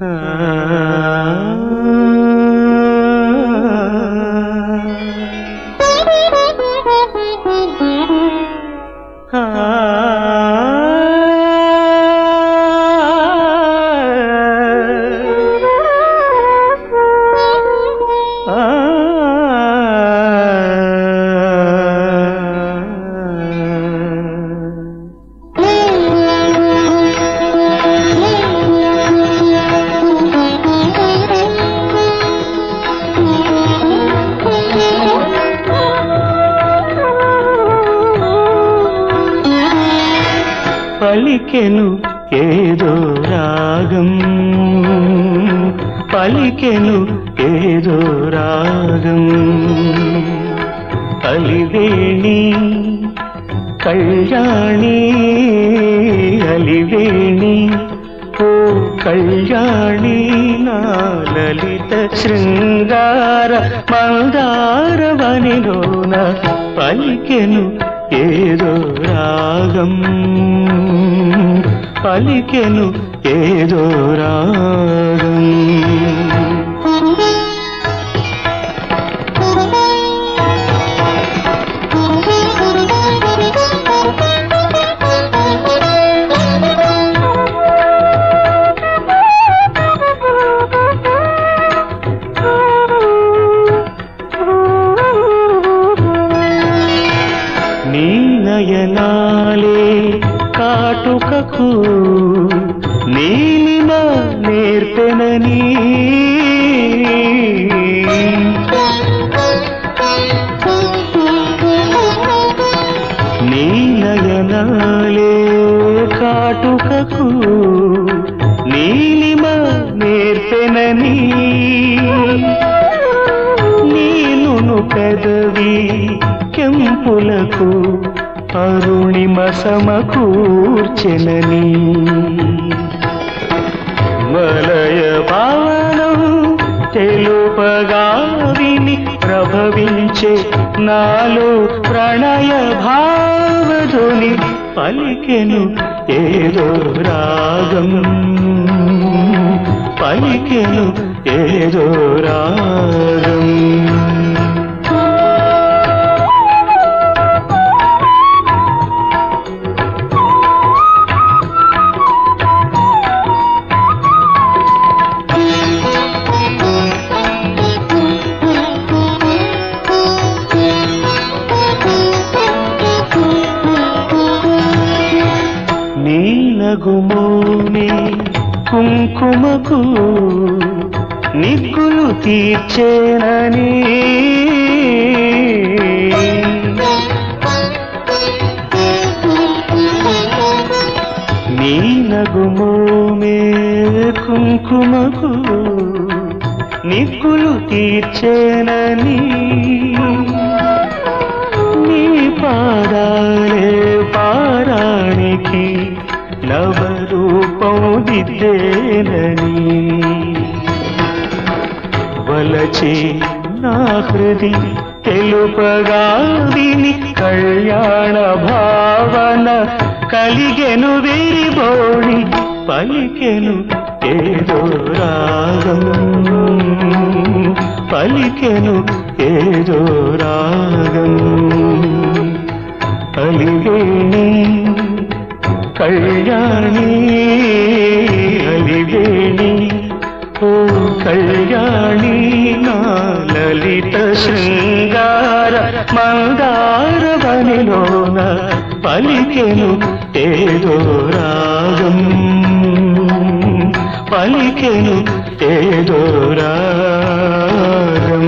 Ah. పలికెను ఏదో రాగం. పలికెను ఏదో రాగం. అలివేణి కళ్యాణి అలివేణి ఓ కళ్యాణి నా లలిత శృంగార మందారవనిలోన పలికెను ఏదో రాగం పలికెను ఏదో రాగం కాటుకకు నీలిమ నేర్పెనని. నీ కాటుకకు నీలిమ నేర్పెనని. నీలును పెదవి కెంపులకు అరుణిమ సమకూర్చెనని మలయ పావనం తెలుపగా విని ప్రభవించే నాలో ప్రణయ భావధుని పలికెను ఏదో రాగం. పలికెను ఏదో రాగం. నీలగుమూని కుంకుమకు నిగ్గులు తీర్చేనని. నీలగుమూమే కుంకుమకు నిగ్గులు తీర్చేనని. నవరూపం దిద్దేనని వలచి నా హృది తెలుపగా కళ్యాణ భావన కలిగెను విరిబోడి పలికెను ఏదో రాగం. పలికెను ఏదో రాగం. కలిగేణి కళ్యాణి త్రివేణి ఓ కళ్యాణి నా లలిత శృంగార మందారవనిలోన పలికెను ఏదో రాగం పలికెను ఏదో రాగం